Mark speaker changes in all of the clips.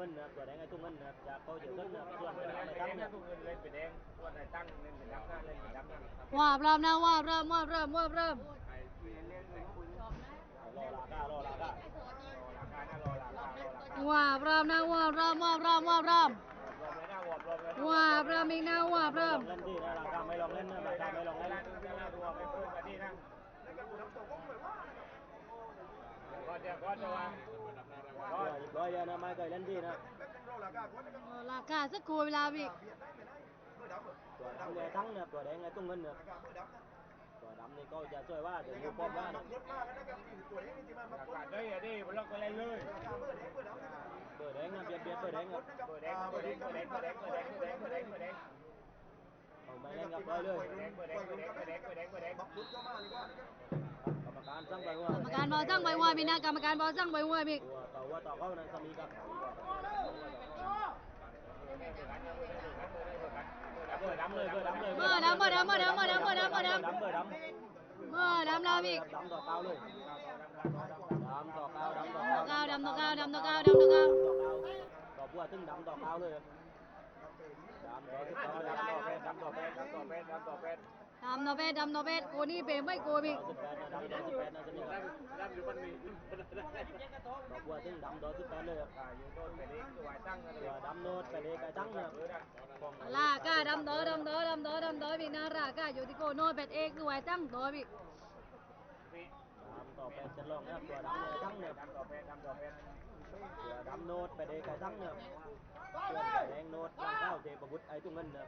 Speaker 1: งินนะรับตัวแดงไอ้ตุ้งเงินนะครับอยาเขาเวเงินนะรับวนตัวแไอ้ตั้งเงิ
Speaker 2: นเลยเป็นแดงส่วนไอ้ตั้งเล่นเป็นดำหน้าเล่นเป็นดำหน้า
Speaker 3: วาเริ่มนะวาเริ่มวาบเริ่มวาบเริ่ม
Speaker 1: รอลาก้ารอลาก้า
Speaker 3: วาบเริ่มนะวาเริ่มวาเริ่มวาเริ่ม
Speaker 2: วา
Speaker 3: บเริ่มอีกนะวาเริ่ม
Speaker 1: เล่นดีนะราคาไม่ลองเล่นนะราคาไม่ลอง
Speaker 2: เล่
Speaker 1: น
Speaker 2: นะรวไปเพิ่มกันดีนะก็
Speaker 1: เก็จะวาง rồi giờ mai cởi lên gì nữa là cả rất cùi là vì tuổi đóng người thắng
Speaker 2: được tuổi đấy người tung ngân được tuổi đóng thì coi chả chơi quá đừng mua bom quá cả đây đi một lúc coi lên lơi tuổi đấy là biết biết tuổi đấy ngập tuổi đấy tuổi đấy tuổi đấy tuổi đấy tuổi đấy tuổi đấy tuổi đấy
Speaker 1: tuổi đấy không phải lên ngập bơi lơi กร้อยเลย
Speaker 2: เปิดแดงเปิดแดงเปิดแดงเปิดแดงเปิดแดงเปิดแดง
Speaker 1: กรรมการสั่งไปว่าก
Speaker 3: รรมการบอลสั่งใบว่ามีนะกรรมการบอลสั่งใบว่ามี
Speaker 1: ตัวต่อว่าต่อเข้านั้นจะมีกับ
Speaker 2: เปิดดำเลยเปิดดำเลย
Speaker 3: เมื่อดำเมื่อดำเมื่อดำเมื่อดำเมื่อดำเมื่อดำ
Speaker 1: ดำเบอร์ดำ
Speaker 3: เมื่อดำแล้วพี่
Speaker 1: ดำต่อเก้าเลยดำต่อเก้าดำต่อเก้า
Speaker 3: ดำต่อเก้าดำต่อเก้าดำต่อเก้า
Speaker 1: ต่อเก้าต่อบัวตึ้งดำต่อเก้าเลยดำต่อสิบต่อดำต่อแปดดำต่อแปด
Speaker 2: ดำต่อแปด ดำ
Speaker 3: โนเบดดำโนเบดกูนี่เปไม่กูพี่
Speaker 1: สิบแปดนะดำต่อสิบแปดนะจะมีกับ
Speaker 2: ดำอยู่บนนี้
Speaker 1: ต่อบัวตึ้งดำต่อสิบแปดเลย
Speaker 2: อ่าอยู่ต้นไปนี้ตัวตั้งกันเลย
Speaker 1: ตัวดำโน้ตไปเลยกจัง
Speaker 3: ลากาดำโตดำโตดำโตดำโตพี่นะรากาอยู่ที่โกโนเป็ดเอกด้วยตั้งโตพี่
Speaker 1: ดำต่อแปดจะลองนะครับตัวดำเลยตั้งเนี่ย
Speaker 2: ดำต่อแปดดำต่อแปด
Speaker 1: ตัวดำโน้ตไปเลยไก่ตั้งเนี่ยส่วนไก่แดงโน้ตตั้งเก้าเทพบุตรไอ้ตุ้งเงินเนี่ย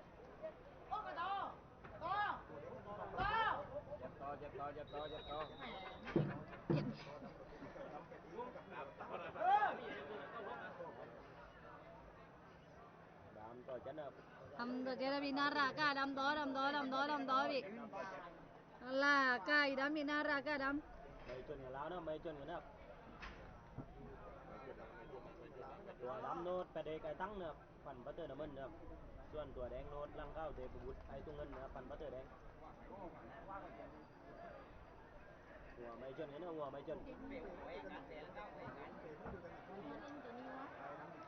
Speaker 2: jatuh jatuh jatuh đâm tôi chết
Speaker 1: đâu đâm tôi chết là bị nara cả đâm
Speaker 3: đó đâm đó đâm đó đâm đó bị. Là cái đâm bị nara cả đâm. Mấy chuyện người lao nó mấy chuyện người đen. Maijon ini ngua Maijon.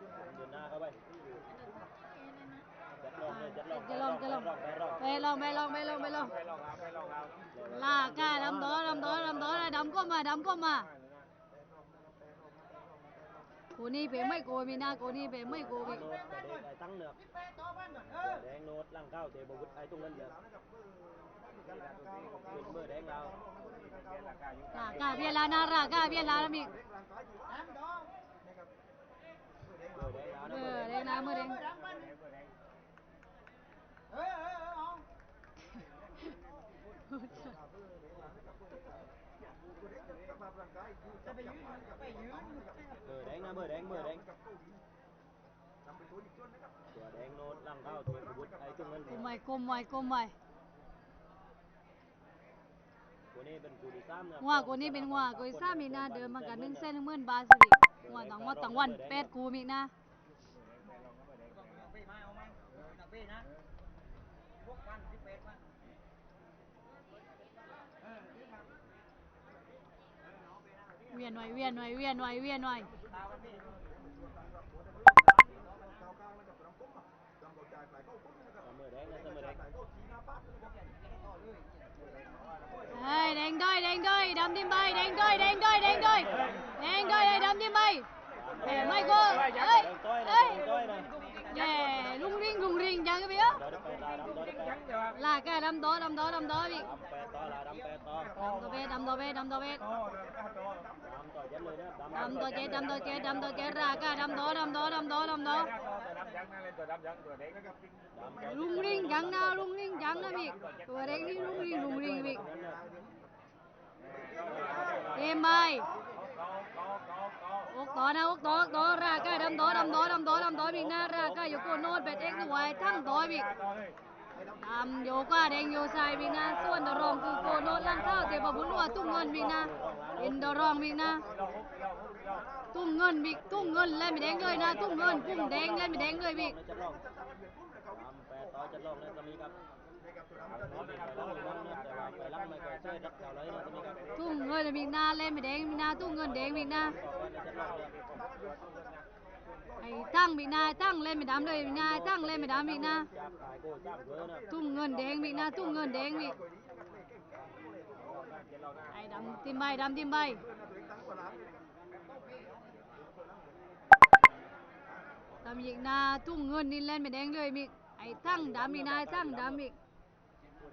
Speaker 3: Maijon na các bạn. Chất lòng này, chất lòng. Chất lòng, chất lòng. Bê lòng, bê lòng, bê lòng,
Speaker 1: bê lòng. Là cái đấm đó, đấm đó, đấm đó là đấm con mà, đấm con mà. Cô ni bé mấy cô mình na, cô ni bé mấy cô mình. Tăng được. Để nốt làm cao thì bộ vứt ai tung lên được. Vứt mưa để cao. cả viên là na ra cả viên là mình mưa đấy na mưa đen. Mưa đen Mưa đen Mưa đen Mưa đen nó làm tao thôi của bút. Ấy chung lên. Cùng mày cùng mày cùng mày. นี้กูนะหัว
Speaker 3: กูนี่เป็น
Speaker 1: หัวกูอีซ่า
Speaker 3: มี
Speaker 1: นะ
Speaker 3: เดิมมากันหนึ่งเส้นหนึ่งหมื่นบาทสิหัวต่างวันต่างวันแปดกูมีนะเวียนหน่อยเวียนหน่อยเวียนหน่อยเวียนหน่อย
Speaker 1: เสมอแดนะ
Speaker 3: เสม
Speaker 1: อ
Speaker 3: แด đâm tim bay đánh tôi đánh tôi đánh tôi. Đánh tôi đây, đâm tim bay để mày cô ơi ơi để lung ring lung ring chẳng cái biết là cái đâm đó đâm đó đâm đó, bị. Đâm đó bé đâm đó bé đâm đó bé đâm đó chết đâm đó chết đâm đó chết ra cái đâm đó đâm đó đâm đó đâm đó. Lung ring chẳng nào lung ring chẳng cái bị. Vừa đánh đi, lung ring lung ring bị. Tìm mày Úc đó nè, Úc đó, Úc đó, ra
Speaker 1: cái đâm đó, đâm đó, đâm đó, đâm đó Mình ra ra cái dù cô nốt bẹt ếch nó hoài thăng đó mình Làm dù qua đen dù xài mình nè Xuân đồ rong cứ cô nốt lăng sao thì bà bún lùa tung ngân mình nè In đồ rong mình nè Tung ngân mình, tung ngân lên mình đánh
Speaker 3: người nè
Speaker 1: Tung ngân, cung đánh lên mình đánh người mình thu người là mình na lên mình đen mình na thu người đen mình na ai
Speaker 3: tăng mình na tăng lên mình đám đây mình na tăng lên mình đám mình na thu người đen mình na thu người đen mình ai đám tim bay đám tim bay. Đám mình na thu người đi lên mình đen rồi mình ai tăng đám mình na tăng đám mình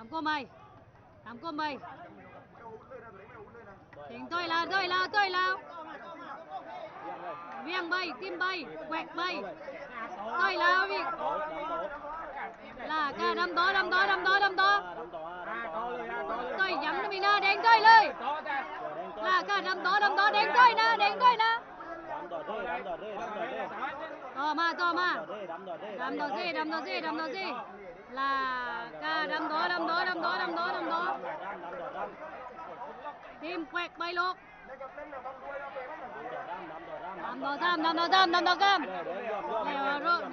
Speaker 3: Làm cô mày. Làm cô mày. Chỉnh tôi là tôi là tôi là. Viêng bay, tim bay, quẹt bay. Tôi là việc Là cả đâm đó, đâm đó, đâm đó, đâm đó. Tôi nhắm mình na đánh tôi lời Là cả đâm đó, đâm đó, đánh tôi nè, đánh tôi nè Tò ma, tò ma. Đâm đó gì, đâm đó gì, đâm đó gì là cả đâm
Speaker 1: đó đâm đó đâm đó đâm
Speaker 3: đó đâm đó. Tìm quẹt bay lục. đâm đó đâm đâm đó đâm đâm đó cam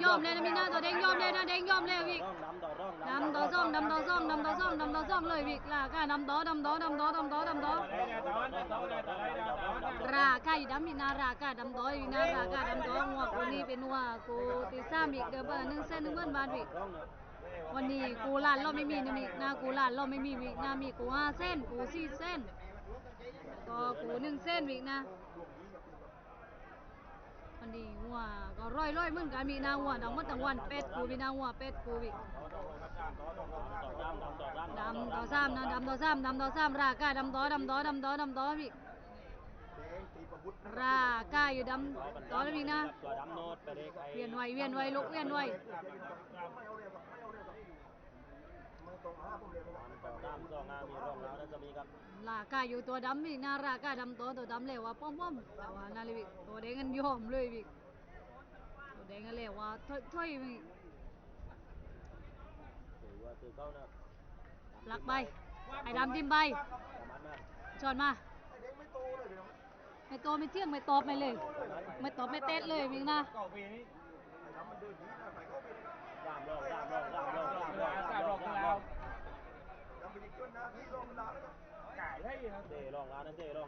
Speaker 3: yom lên mình đang rồi đánh yom lên, đánh yom lên vị đâm đó rong đâm đó
Speaker 1: rong đâm đó rong đâm đó rong
Speaker 3: lời vị là cả đâm đó đâm đó đâm đó đâm đó đâm đó. Ra ca gì đâm mình ra ca đâm đó mình
Speaker 1: ra cả đâm đó ngoặc của ni bên
Speaker 3: ngoặc của tí xa mình cái bà nâng xe nâng vân bàn vị ำ
Speaker 1: ต่อเด้ดำ
Speaker 3: ต่อ
Speaker 1: เด้ดำต่อเด้ต่อ
Speaker 3: มาต่อมา
Speaker 1: ดำต่อเด้
Speaker 3: ดำต่อซี่ดำต่อซี่ดำต่อซี่ลากาดำดอดำดอดำดอดำดอดำดอ
Speaker 1: ดำดำต่อดำ
Speaker 3: ทีมแหวกใบลก
Speaker 1: ดำต่อดำ
Speaker 3: ดำต่อซ้ำดำต่อซ้ำดำต่อซ้ำ
Speaker 1: เด้ยอมยอม
Speaker 3: เดี๋ยวยอมเลยนะมีนาตัวแดงยอมเลยนะแดงยอมเลยวิก
Speaker 1: ดำต่อร่อง
Speaker 3: ดำต่อซ่องดำต่อซ่องดำต่อซ่องดำต่อซ่องเลยวิกลาก้าดำต่อดำต่อดำต่อดำต่อดำต่อราก้าอยู่ดำมีนาราก้าดำต่อมีนาราก้าดำต่อหัวคนนี้เป็นหัวกูตีซ้ำอีกเดือนหน้าทวิกวันนี้กูลานเราไม่มีนะมิกนากูลานเราไม่มีวิกนามีกูห้าเส้น กูสี่เส้นก็กูหนึ่งเส้นวิกนะวันนี้หัวก็ร้อยร้อยมือนกันมีนาหัวดังหมดทั้งวันเป็ดกูมีนาหัวเป็ดกูวิกดำต่อซ้ำนะดำต่อซ้ำดำต่อซ้ำรากาดำต่อดำต่อดำต่อดำต่อพี่รากาอยู่ดำต่อแล้วพี่นะ
Speaker 1: ตัวดำโนดไปเด็กไอ้
Speaker 3: เวียนไวเวียนไวลุกเวียนไว
Speaker 1: ต่อดำสองงามีร่องแล้วนั่นจะมีครับ
Speaker 3: รากาอยู่ตัวดำพี่นะรากาดำต่อตัวดำเลยว่าป้อมป้อมแต่ว่านั่นเลยตัวแดงกันยอมเลยพี่ตัวแดงกันเลยว่าถ้อยถ้อยพี่
Speaker 1: ถือว่าถือเข้านะ
Speaker 3: หลักใบไอ้ดำทิมใบ
Speaker 1: ประมาณนั้น
Speaker 3: จอดมาไม่โตไม่เที่ยงไม่ตอบไม่เลย ไม่ตอบไม่เต้นเลยพี่นะ
Speaker 1: ดามรองดามรองดามรองดามร่องดามร่องดามร่องเซ่ร่อง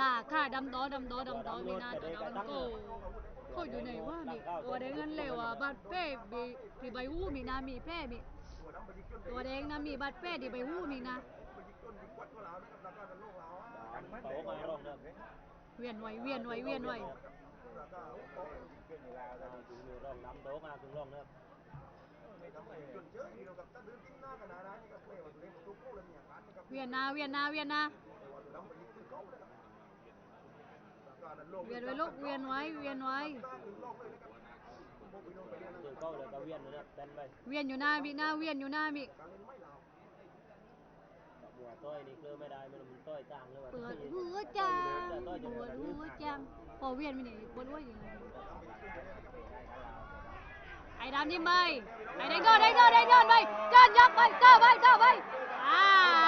Speaker 1: ลา
Speaker 3: ค่ะดำดอดำด
Speaker 1: อดำ
Speaker 3: ด
Speaker 1: อมีนา
Speaker 3: ตัวดำก็ก็อยู่ไหนว่ามีตัวแดงนั่นเลยว่าบัตรเป้มีทีใบหูมีนามีเป้มีตัวแดงนะมีบัตรเป้ที่ใบหูมีนะ
Speaker 1: เวี
Speaker 3: ยนไว้เวียนไว้เวียนไว้
Speaker 1: เวี
Speaker 3: ยนนาเวียนนาเวียนนา
Speaker 1: คา
Speaker 3: พันด้ำ
Speaker 1: พันด้งมีจากราคาพันด้ำมันด้งแล้วมันแดงต่อไปแดงต่อไป
Speaker 3: ลากาแดงโดดแดงโดแดงโดแดงโดมีนารากาเลยแดงโดเลยมี
Speaker 2: เราไปอ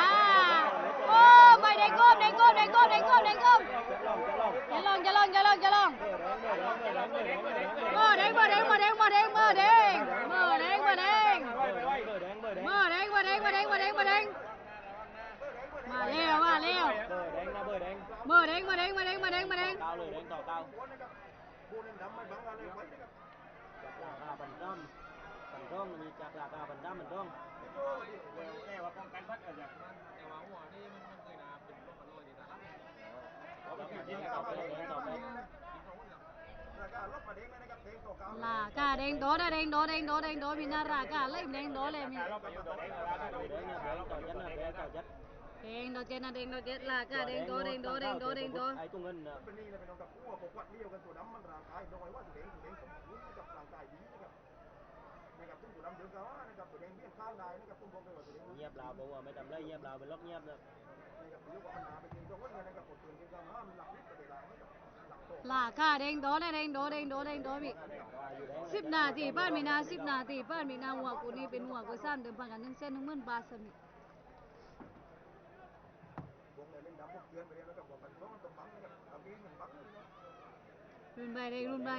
Speaker 2: Ô, mày đánh gom, đánh gom, đánh gom, đánh gom, đánh
Speaker 1: gom. Nhấn lông, nhấn lông, nhấn lông, nhấn lông. Mở đánh, mở đánh, mở đánh, mở đánh, mở đánh. Mở đánh, mở đánh. Mở
Speaker 3: đánh, mở đánh, mở đánh, mở đánh, mở đánh. Mà leo, mà leo. Mở đánh, mở đánh, mở đánh, mở đánh, mở đánh. Tao lười đánh tỏ tao. Bằng rơm, bằng rơm, chặt lạc bằng rơm, bằng rơm. Hãy subscribe
Speaker 1: cho kênh Ghiền Mì Gõ Để không bỏ lỡ những video hấp dẫn
Speaker 4: เป็นนี่เลยเป็นน้องกับอ้วกวัดเลี้ยวกันตัวดำมันร่างกายน้อยว่าตัวเองตัวเองสมบูรณ์กั นะครับซึ่งตัวดำเดินกันว่านะครับตัวเองเบี้ยข้างได้นะครับตุ้มบอกเลยว่าตัวเอง
Speaker 1: เงียบลาบอกว่าไม่ทำไรเงียบลาเป็นล็อกเงียบนะ
Speaker 4: นะครับเรียกว่าปัญหาเป็นจริงตรงนั้นนะครับผมตื่นกินกันว่ามหลักนิดประเดี๋ยวนะครับลังโด
Speaker 3: งโดแดงโดแดงโดแดงโดมีสิบนาทีบ้านมีนาสิบนาทีบ้านมีนาหัวกูนี่เป็นหัวกูสั้นเดิมพันกันหนึ่งเส้นหนึ่งหมื่นบาทสมิ
Speaker 4: วงในเล่นดำพวกเตือนปลาส้มบิ๊กรุ่น
Speaker 3: ใบแดงรุ่นใบ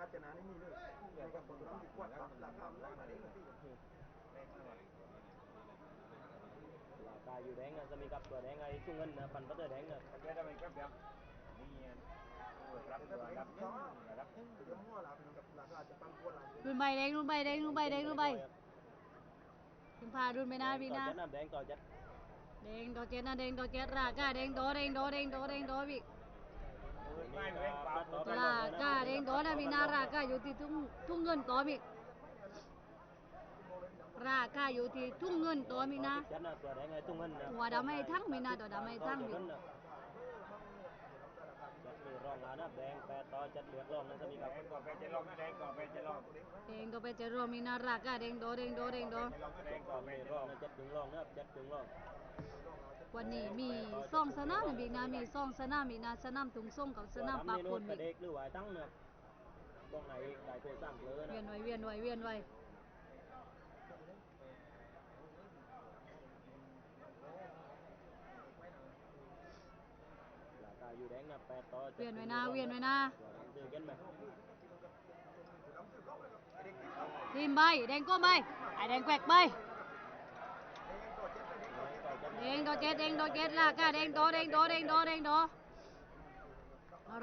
Speaker 1: ตุ้งเงินนะตัวดำเนี่ยตั้งนะ
Speaker 4: กูการจนานี่มีเลยนะครับตัวดำดีกว่าครับราคามันได้มาเองนะพี่
Speaker 1: ลาตาอยู่แดงนะจะมีกับตัวแดงไอ้ตุ้งเงินนะปันปัตเตอร์แดงนะ
Speaker 2: มันจะได้ไม่ครับเดี๋ยวนี่รับตัวรับนึงรับนึง
Speaker 4: เดี๋ยวมั่วละเป็นกับราคาจะปังกว่าละ
Speaker 3: รุ่นใบแดงรุ่นใบแดงรุ่นใบแดงรุ่นใบถึงพารุ่นไม่นาพี่นา
Speaker 1: ต่อยัดนะแดงต่อยัด
Speaker 3: แดงโดเจนะแดงโดเจรากาแดงโดแดงโดแดงโดแดงโดพี่
Speaker 2: ไม่เร่งเปล่า
Speaker 3: ลากาแดงโดนะมีนารากาอยู่ที่ทุ่งทุ่งเงินต่อมีราคาอยู่ที่ทุ่งเงินต่อมีนะ
Speaker 1: ยัดนะตัวแดงไอ้ตุ้งเงินนะ
Speaker 3: หัวดำไม่ทั้งมีนาตัวดำไม่ทั้งมี
Speaker 1: จัดมือรองงานนะแดงแปดต่อจัดเหลือกรองนะจะมีกับ
Speaker 2: แดงก่อนไปจะลองนะแดงก่อนไปจะลอง
Speaker 3: แดงโดไปเจรอมีนารากาแดงโดแดงโดแดงโด
Speaker 1: แดงก่อนไม่รองนะจัดถึงรองนะจัดถึงรอง
Speaker 3: วันนี้มีสองสนามมีนามีสองสนามมีนาสนามตุงส่งกับสนามปากคน
Speaker 1: กระ
Speaker 3: มี
Speaker 1: เด็กหรือว่าตั้งเนี่ยบ้องไหนไก่ตัวสร้างเลยนะ
Speaker 3: เวียนไว้เวียนไว้เวียนไว้
Speaker 1: อยู่แดงนะแปดต่อ
Speaker 3: เวียนไว้นาเวียนไว้นาทีมใบแดงก้มใบไอแดงแกวกใบ เดงโดเจ็ดเดงโดเจ็ดรากาเด้งโดเด้งโดเด้งโดเด้งโด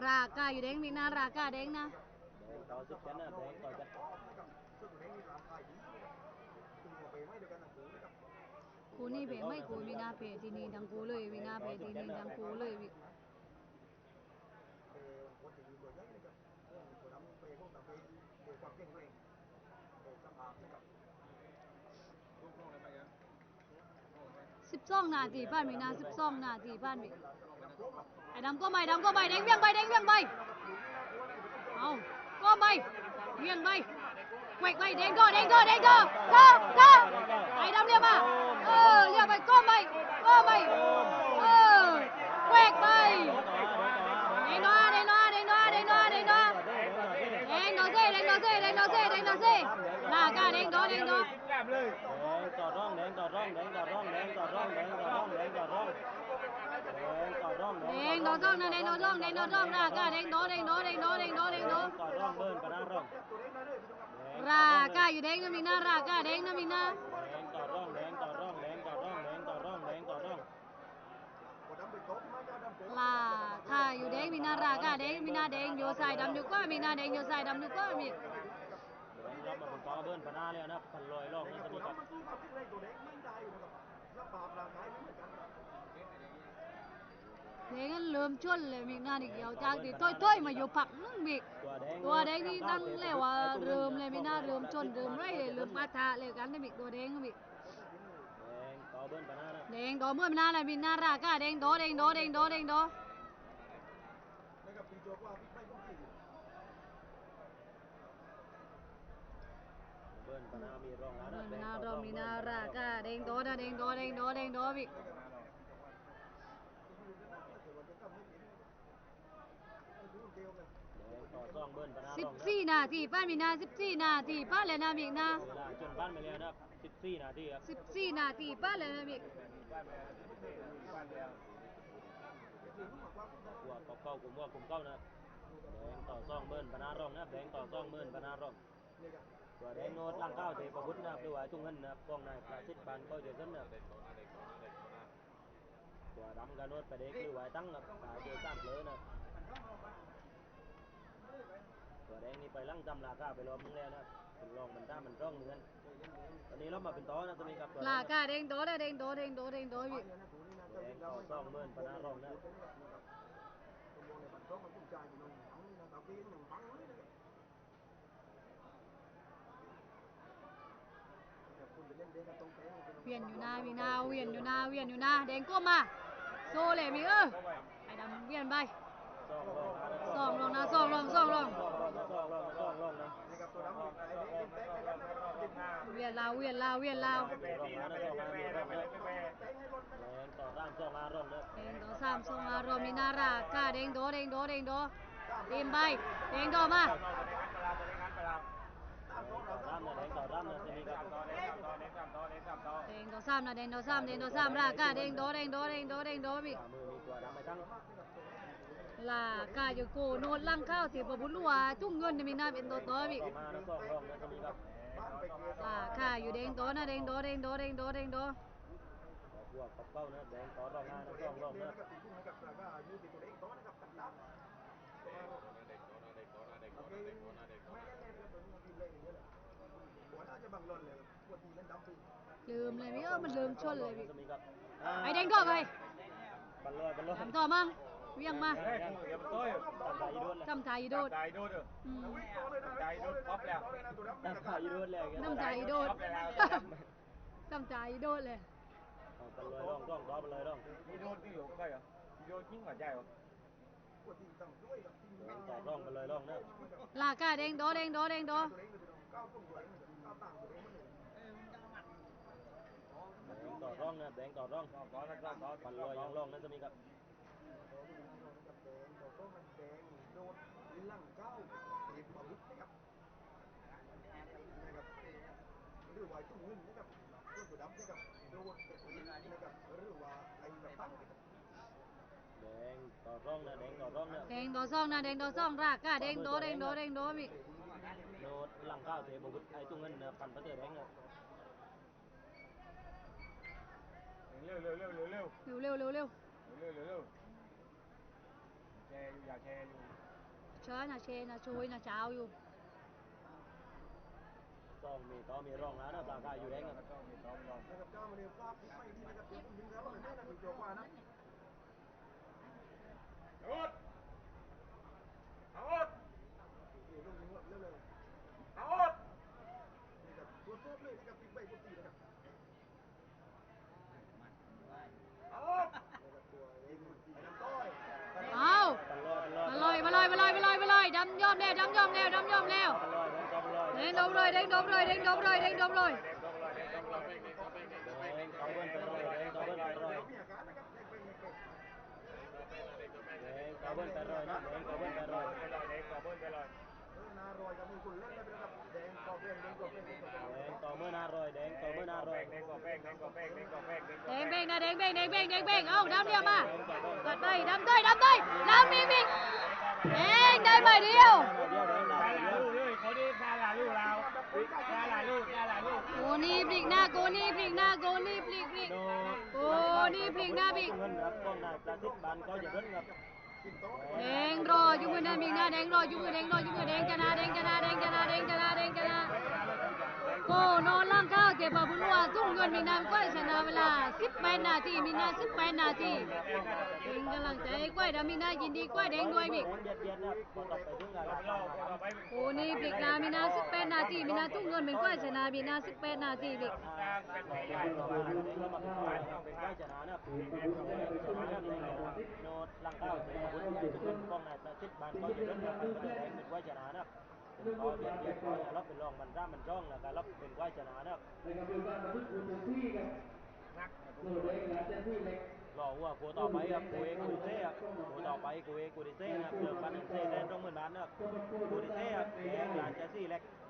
Speaker 3: รากาอยู่เด้งมีนารากาเด้งนะคูนี่เพไม่คูมีนาเพที่นี่ดังคูเลยมีนาเพที่นี่ดังคูเลย สิบสองนาทีผ่านมีนาสิบสองนาทีผ่านมีไอ้ดำก็ไม่ดำก็ไม่แดงเวียงไปแดงเวียงไปเอาก็ไม่เวียงไปแกวกไปแดงก็แดงก็แดงก็ก็ก็ไอ้ดำเรียกมาเออเรียกไปก็ไม่ก็ไม่เออแกวกไปแดงน้อแด น้อ แซ่
Speaker 2: บเลย
Speaker 1: แดงต่อร่องแดงต่อร่องแดงต่อร่องแดงต่อร่องแดงต่อร่องแดงต่อร่องแดงต่อร่อง
Speaker 3: แดงโดร่องนะแดงโดร่องแดงโดร่องรากาแดงโดแดงโดแดงโดแดงโดแดงโด
Speaker 1: ต่อร่องเบิ้ลปะนะร่อง
Speaker 3: รากาอยู่แดงนะมีนารากาแดงนะมีนา
Speaker 1: แดงต่อร่องแดงต่อร่องแดงต่อร่องแดงต่อร่องแดงต่อร่อง
Speaker 3: ลาคาอยู่แดงมีนารากาแดงมีนาแดงโยสายดำอยู่ก็มีนาแดงโยสายดำอยู่ก็มี
Speaker 1: แดงรับ มาเป็นต่อเบิ้ลปะนะเลยนะพันลอยร่องนะจะมีกับ
Speaker 3: แดงนั้นเริ่มชนเลยมีนาอีกเดียวจากที่ต้อยๆมาอยู่ผักนึงมี
Speaker 1: ตัวแดง
Speaker 3: ตัวแดงนี่ตั้งเลยว่าเริ่มเลยมีนาเริ่มชนเริ่มไรเลยเริ่มปะทะเลยกันได้มีตัวแดงมี
Speaker 1: แดงต่อเบิ้ลปะนะนะ
Speaker 3: แดงโดเมื่อมีนาอะไรมีนารากาแดงโดแดงโดแดงโดแดงโด
Speaker 1: เบิ้ลปะนะมีร่องแล้นะ
Speaker 3: มีนารอมีนารากาแดงโดนะแดงโดแดงโดแดงโดมี
Speaker 1: แดงต่อซ่องเบิ้ลปะนะ
Speaker 3: สิบสี่นาทีป้ามีนาสิบสี่นาทีป้าเลยนะมีนา
Speaker 1: เวลาจนบ้านไปเลยนะสิบสี่นาทีครับ
Speaker 3: สิบสี่นาทีป้าเลยนะมี
Speaker 1: หัวเก้าๆกลุ่มว่ากุมเก้านะแดงต่อซองเบิ้ลปนะร่องนะแดงต่อซองเบิ้ลปนะร่องตัวแดงโน้ตล่ารอง
Speaker 4: và để
Speaker 1: nó tăng
Speaker 4: cao thì và cũng là đưa trung hình con này là xích bàn coi được rất là và đóng ra nốt và để lưu lại tăng là phải chơi tam lớn
Speaker 3: nè và để đi phải lăng dầm là cả phải lo mông nè mình lo mình ra mình rong mình ăn
Speaker 2: còn đi lắm mà mình to nè tôi cả đen tố đen tố đen tố đen
Speaker 4: tố bị đen tố xong mơn và đang rong
Speaker 1: nè. huyền như na huyền na, huyền như na huyền như na đến cua mà. Xô lệ mỹ ư.
Speaker 3: Phải đấm huyền bay. Sòng lòng na sòng lòng sòng lòng huyền lao huyền lao huyền lao. Đến đó sam song arom đi na ra cả đến đó đến đó đến đó tìm bay, đến đó mà. ต่
Speaker 2: อแด
Speaker 1: ง
Speaker 3: โดสามนะแดงโดสามแดงโดสามรากาแดงโดแดงโดแดงโดแดงโดมี
Speaker 1: มือมีตัวดำไปตั้ง
Speaker 3: ลากาอยู่โกโนดลังข้าวเสิบบุญลัวจุ้งเงินนี่มีน้าเป็นโตโตมี
Speaker 1: ต่อมานะสองลงนะจะมีกับ
Speaker 4: บ้ากย
Speaker 3: ลาค่าอยู่แดงโดนะแดงโดแดงโดแดงโดแดงโด
Speaker 1: บวกกับเป้านะแดงต่อรองหน้านะสองลง
Speaker 4: เด็ก
Speaker 1: นะ
Speaker 4: นะครับติดนะครับแล้วก็อายุติดตัวเด็กโตนะครับตัดดำโอเคไม่ได้เลยนะครับตัวนี้ทีมเล่นอย่างเงี้ยแหละหัวน่าจะบังหล่นเลยปวดทีเล่นดำปี
Speaker 3: ลืมเลยพี่เออมันลืมชนเลยพี่
Speaker 1: จะมีกับ
Speaker 3: ไอ้แดงโดไป
Speaker 1: ปันลอยปันลอย
Speaker 3: ทำต่อมั่งเวียงมา
Speaker 2: เฮ้ยเดี๋ยวมันต้อย
Speaker 1: ตัดใจด้วยเลย
Speaker 3: จำใจโดด
Speaker 2: ใจดูดู
Speaker 3: อืม
Speaker 2: ใจดูป๊อปแล้ว
Speaker 1: ตัดใจด้วยเลย
Speaker 3: น้ำใจโดด
Speaker 2: ป๊อปแล้ว
Speaker 3: จำใจโดดเลย
Speaker 1: ปันลอยร่องร่องต่อปันลอยร่อง
Speaker 2: มีโดนที่อยู่ใครเหรอมีโดนยิ่งกว่าใจเหรอ
Speaker 4: ปวดทีตั้งด้วยกับทีม
Speaker 1: แดงต่อร่องปันลอยร่องนะ
Speaker 3: ลากาแดงโดแดงโดแดงโด
Speaker 4: ต่อ
Speaker 1: ร่องนะแดงต่อร่อง
Speaker 2: ต่อต่อต่อต่อ
Speaker 1: ปันลอยยังร่องนะจะมีกับ
Speaker 4: กับแดงต่อต้นมันแดงโดนลั่งเก้าเก็บอาวุธนะครับนะครับหรือว่าจุ่มเงินนะครับตัวตัวดำนะครับโดนเก็บอาวุธนะครับหรือว่าไอ้แบบตั้ง
Speaker 1: แดงต่อร่องนะแดงต่อร่องนะ
Speaker 3: แดงโดซ่องนะแดงโดซ่องรากาแดงโดแดงโดแดงโดมี
Speaker 1: โนดหลังข้าวเทบุตไอ้ตุ้งเงินนะปันประเทศแดง
Speaker 2: เร็วเร็วเร็วเร็วเร็ว
Speaker 3: เร็วเร็วเร็วเร็ว
Speaker 2: เร็วเร็วเร็วแชร์อยู่อยากแชร์อยู่
Speaker 3: ช้านะเชนะช่วยนะเช้าอยู่
Speaker 1: ต้องมีต่อมีร่องนะนะปลากายอยู่แดงนะ
Speaker 2: ต้องมีต้องลอง
Speaker 4: นะครับเจ้ามาเรียนภาพที่ไม่ดีนะครับเดี๋ยวผมยิงเขาเลยนะถึงตัวกว่านะ
Speaker 2: อา rồi đen
Speaker 1: đúng rồi đen đúng
Speaker 2: rồi đen đúng rồi. Đánh bên nè đánh bên đánh bên đánh bên ông đâm điểm à. Giật bay đâm tới đâm tới đâm đi mình đánh đây mày điêu
Speaker 3: โกนี่พลิกหน้าโกนี่พลิกหน้าโกนี่พลิกพลิก
Speaker 1: โอ้
Speaker 3: นี่พลิกหน้าพลิก
Speaker 1: เงินรับก้อนนายประสิทธิ์บาเงินครับ
Speaker 4: กินโต๊ะ
Speaker 3: แดงรอจุ่มือนะมิกหน้าแดงรอจุ่มือแดงรอจุ่มือแดงชนะแดงชนะแดงชนะแดงชนะแดงชนะ โกนอนล่างข้าวเจ็บปะบุญว่าจุ้งเงินมีน้ำก้อยชนะเวลา18นาทีมีนา18นาทีเป็นกำลังใจให้ก้อยดำมีนายินดีก้อยแดงด้วยมิก
Speaker 1: เบียดเบียดนะพอต่อไปถึงงาน
Speaker 2: เรา
Speaker 1: รับ
Speaker 2: เราเราไป
Speaker 3: โอ้นี่พลิกนามีนา18นาทีมีนาจุ้งเงินเป็นก้อยชนะมีนา18นาทีมิก
Speaker 2: สร้างเป็นใหญ่ใหญ่
Speaker 1: เป็นว่าเด็กก็มาเป็นว่าเป็นว่าชนะนะชนะนะโนดลังข้าวเทบุตไอ้ตุ้งเงินก้องนายประสิทธิ์บานก็จะเงินครับเป็นแดงเป็นว่าชนะนะ เป็นก็เบียดเบียดก็อย่ารับเป็นรองมันร่ามันจ้องนะการรับเป็นไหวชนะนะ
Speaker 2: นัก
Speaker 1: รอว่ากูต่อไปครับกูเองกูดิเซ่ครับกูต่อไปกูเองกูดิเซ่นะครับเริ่มกันเซ่แดนตรงเหมือนบ้านนะครับกูดิเซ่ครับแดงหลานเจสซี่เล็ก